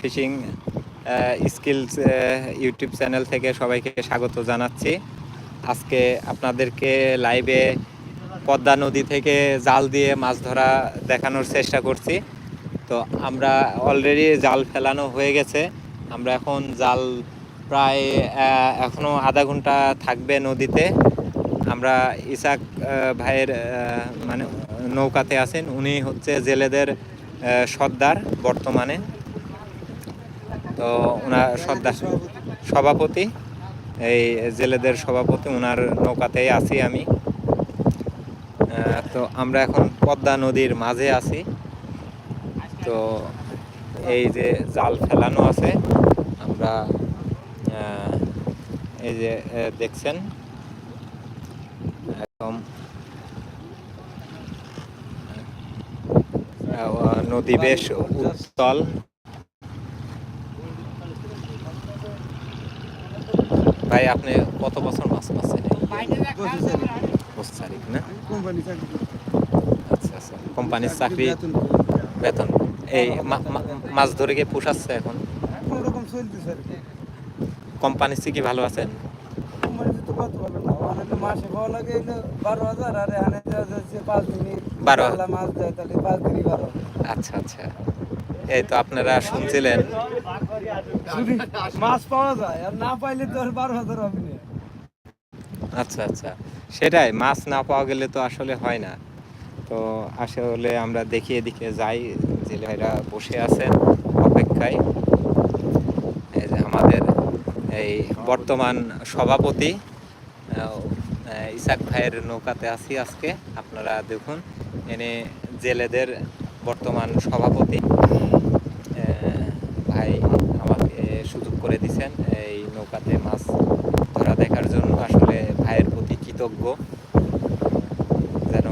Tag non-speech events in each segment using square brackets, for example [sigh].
Fishing skills YouTube channel থেকে সবাইকে স্বাগত জানাচ্ছি। আজকে আপনাদেরকে লাইভে পদ্মা নদী থেকে জাল দিয়ে মাছ ধরা দেখানোর চেষ্টা করছি। তো আমরা অলরেডি জাল ফেলানো হয়ে গেছে। আমরা এখন জাল প্রায় এখনও আধা ঘণ্টা থাকবে নদীতে। আমরা ইসাক ভাইয়ের মানে নৌকাতে আছেন। উনি হচ্ছে জেলেদের সর্দার বর্তমানে। তো ওনার সর্দার সভাপতি, এই জেলেদের সভাপতি, ওনার নৌকাতেই আছি আমি। তো আমরা এখন পদ্মা নদীর মাঝে আছি। তো এই যে জাল ফেলানো আছে, আমরা এই যে দেখছেন? একদম নদী বেশ উত্তল। ভাই আপনি কত বছর মাছ মারছেন পঁচিশ তারিখ না? আচ্ছা আচ্ছা। কোম্পানির চাকরি বেতন। এই মাছ ধরে গিয়ে পোষাচ্ছে এখন? কোন রকম চলতেছে আর কি। ভালো আছেন কোম্পানিতে তো কত ভালো না। ওখানে তো মাসে পাওয়া লাগে হলো বারো হাজার আর এখানে যা পাঁচ দিনই বারো বাংলা মাছ দেয় তাহলে পাঁচ দিনই বারো আচ্ছা আচ্ছা। এই তো আপনারা শুনছিলেন। মাছ পাওয়া যায় আর না পাইলে তো বারো হাজার হবে আচ্ছা আচ্ছা। সেটাই মাছ না পাওয়া গেলে তো আসলে হয় না। তো আসলে আমরা দেখি এদিকে যাই জেলে ভাইরা বসে আছেন অপেক্ষায়। এই যে আমাদের এই বর্তমান সভাপতি ইসাক ভাইয়ের নৌকাতে আছি আজকে। আপনারা দেখুন এনে জেলেদের বর্তমান সভাপতি। করে দিছেন এই নৌকাতে মাছ ধরা দেখার জন্য আসলে ভাইয়ের প্রতি কৃতজ্ঞ। যেন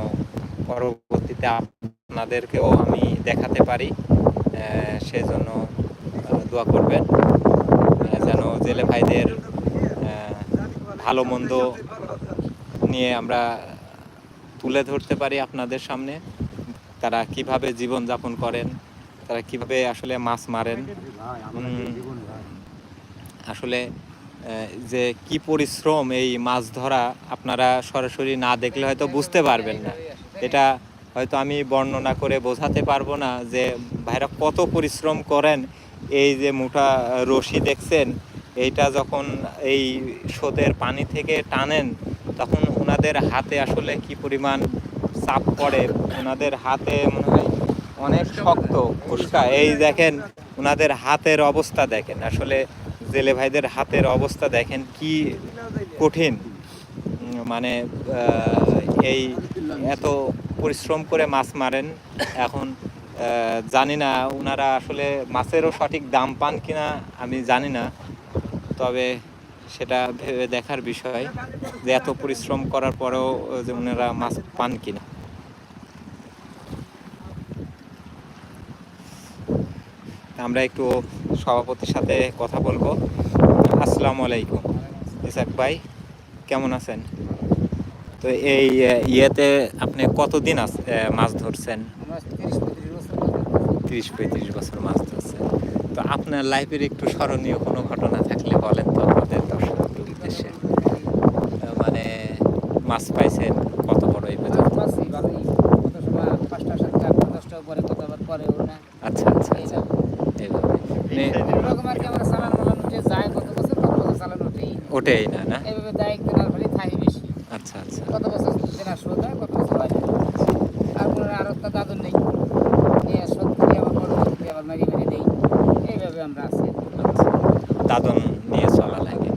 পরবর্তীতে আপনাদেরকেও আমি দেখাতে পারি সেজন্য দোয়া করবেন। যেন জেলে ভাইদের ভালো মন্দ নিয়ে আমরা তুলে ধরতে পারি আপনাদের সামনে। তারা কীভাবে জীবন যাপন করেন, তারা কীভাবে আসলে মাছ মারেন। আসলে যে কি পরিশ্রম এই মাছ ধরা আপনারা সরাসরি না দেখলে হয়তো বুঝতে পারবেন না। এটা হয়তো আমি বর্ণনা করে বোঝাতে পারব না যে ভাইরা কত পরিশ্রম করেন, এই যে মোটা রশি দেখছেন, এইটা যখন এই স্রোতের পানি থেকে টানেন, তখন ওনাদের হাতে আসলে কি পরিমাণ চাপ পড়ে ওনাদের হাতে মনে হয় অনেক শক্ত ফুসকা। এই দেখেন ওনাদের হাতের অবস্থা দেখেন। আসলে জেলে ভাইদের হাতের অবস্থা দেখেন কি কঠিন। মানে এই এত পরিশ্রম করে মাছ মারেন, এখন জানি না ওনারা আসলে মাছেরও সঠিক দাম পান কিনা, আমি জানি না। তবে সেটা ভেবে দেখার বিষয় যে এত পরিশ্রম করার পরেও যে ওনারা মাছ পান কিনা। আমরা একটু সভাপতির সাথে কথা বলব। আসসালামু আলাইকুম। ইসাক ভাই কেমন আছেন? তো এই ইয়েতে আপনি কতদিন মাছ ধরছেন? তিরিশ পঁয়ত্রিশ বছর মাছ ধরছেন। তো আপনার লাইফের একটু স্মরণীয় কোনো ঘটনা থাকলে বলেন তো আমাদের দর্শকদের উদ্দেশ্যে। মানে মাছ পাইছেন কত বড় এই পর্যন্ত আচ্ছা আচ্ছা আচ্ছা এইভাবে মানে ওটাই না না? আচ্ছা আচ্ছা। কত বছর কেনার শোধ হয় কত বছর হয়। আর কোনো আর একটা দাদন নেই। নিয়ে শোধ করি আবার পরবর্তী আবার মেরি মেরি দেই। এইভাবে আমরা আছি। আচ্ছা। দাদন নিয়ে চলা লাগে।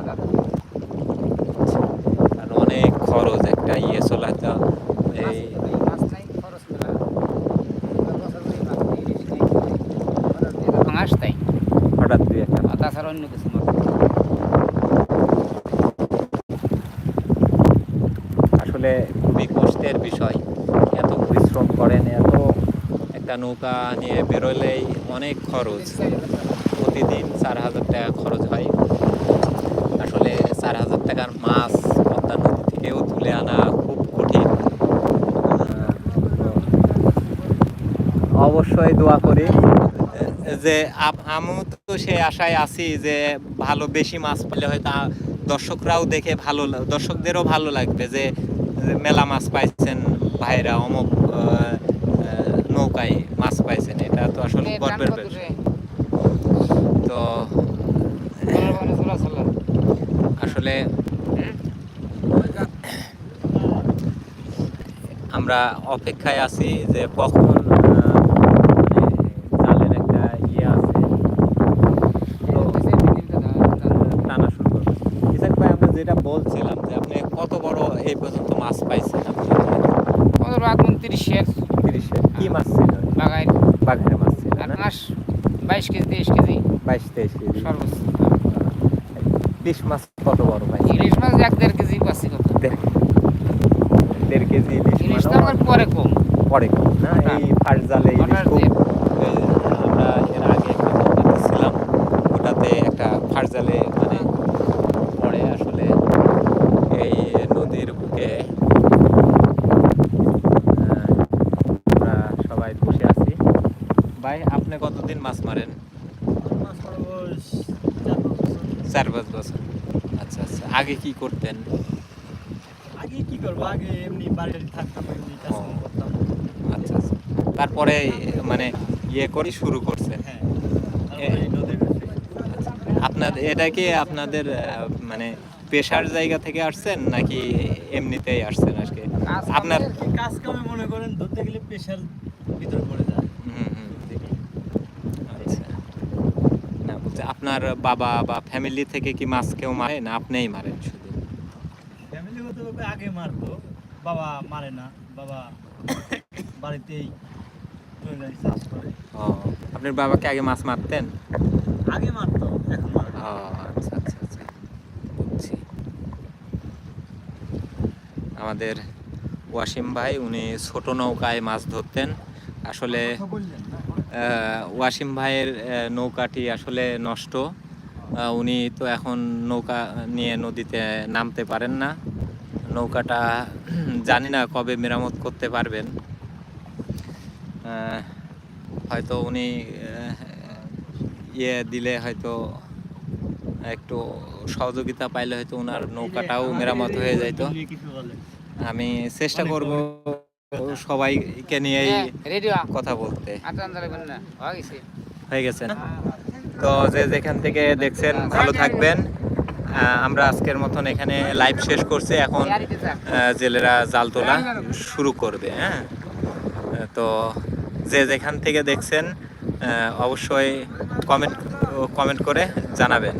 দাদন। আর অনেক খরচ একটা ইয়ে চলা তো এই। হঠাৎ দুই একটা তাছাড়া অন্য কিছু মাছ নেই। আসলে খুবই কষ্টের বিষয়। এত পরিশ্রম করেন, এত একটা নৌকা নিয়ে বেরোলেই অনেক খরচ। প্রতিদিন চার হাজার টাকা খরচ হয়। আসলে চার হাজার টাকার মাছ পদ্মা নদী থেকেও তুলে আনা খুব কঠিন। অবশ্যই দোয়া করি। যে আমিও তো সে আশায় আছি যে ভালো বেশি মাছ পেলে হয়তো দর্শকরাও দেখে ভালো দর্শকদেরও ভালো লাগবে যে যে মেলা মাছ পাইছেন ভাইরা অমুক নৌকায় মাছ পাইছেন এটা তো আসলে গর্বের বিষয় তো। আসলে আমরা অপেক্ষায় আছি যে কখন আহ, মানে জালের একটা ইয়ে আছে তো এই যে দিনটা দাও, দাও। টানা শুরু করবে ইসাক ভাই আমরা যেটা বলছিলাম যে আপনি কত বড় এই পর্যন্ত মাছ পাইছেন আপনি? আট উনত্রিশের তিরিশে। কি মাছ ছিল? বাগায় বাঘের মাছ ছিল মাস বাইশ কেজি তেইশ কেজি। বাইশ তেইশ কেজি। সর্বোচ্চ। ইলিশ মাছ কত বড় ভাই? ইলিশ মাছ এক দেড় কেজি পাচ্ছি কত? দেড় কেজি। ইলিশ ইলিশ তো আমার পরে কম। পরে কম না? হ্যাঁ। এই ফার্স্ট জালে ইলিশ খুব আমরা এর আগে একটা ছিলাম ওটাতে একটা ফার্স্ট জালে মানে পরে আসলে এই নদীর বুকে আহ, আমরা সবাই বসে আছি ভাই আপনি কতদিন মাছ মারেন? চার পাঁচ বছর। আচ্ছা আচ্ছা। আগে কি করতেন? আগে কি করব? আগে এমনি বাড়িতে থাকতাম এমনি করতাম। আচ্ছা আচ্ছা। তারপরে মানে ইয়ে করে শুরু করছেন? হ্যাঁ আচ্ছা। আপনার এটা কি আপনাদের মানে পেশার জায়গা থেকে আসছেন নাকি এমনিতেই আসছেন আজকে? আপনার কাজ কামে মনে করেন ধরতে গেলে পেশার ভিতরে পড়ে যায় হুম হুম আচ্ছা না বলতে আপনার বাবা বা ফ্যামিলি থেকে কি মাছ কেউ মারে না আপনিই মারেন শুধু? ফ্যামিলিগতভাবে আগে মারতো বাবা মারে না। বাবা বাড়িতেই চাষ করে। ও আপনার বাবাকে আগে মাছ মারতেন? আগে মারতো এখন মারে ও আচ্ছা আচ্ছা আচ্ছা। বুঝছি। আমাদের ওয়াসিম ভাই উনি ছোট নৌকায় মাছ ধরতেন। আসলে ওয়াসিম ভাইয়ের নৌকাটি আসলে নষ্ট। উনি তো এখন নৌকা নিয়ে নদীতে নামতে পারেন না। নৌকাটা [clears throat] জানি না কবে মেরামত করতে পারবেন। হয়তো উনি ইয়ে দিলে হয়তো একটু সহযোগিতা পাইলে হয়তো ওনার নৌকাটাও মেরামত হয়ে যাইতো। আমি চেষ্টা করব সবাইকে নিয়েই হ্যাঁ। কথা বলতে। হয়ে গেছে। হয়ে না? তো যে যেখান থেকে দেখছেন ভালো থাকবেন। আমরা আজকের মতন এখানে লাইভ শেষ করছি। এখন জেলেরা জাল তোলা শুরু করবে হ্যাঁ? তো যে যেখান থেকে দেখছেন অবশ্যই কমেন্ট কমেন্ট করে জানাবেন।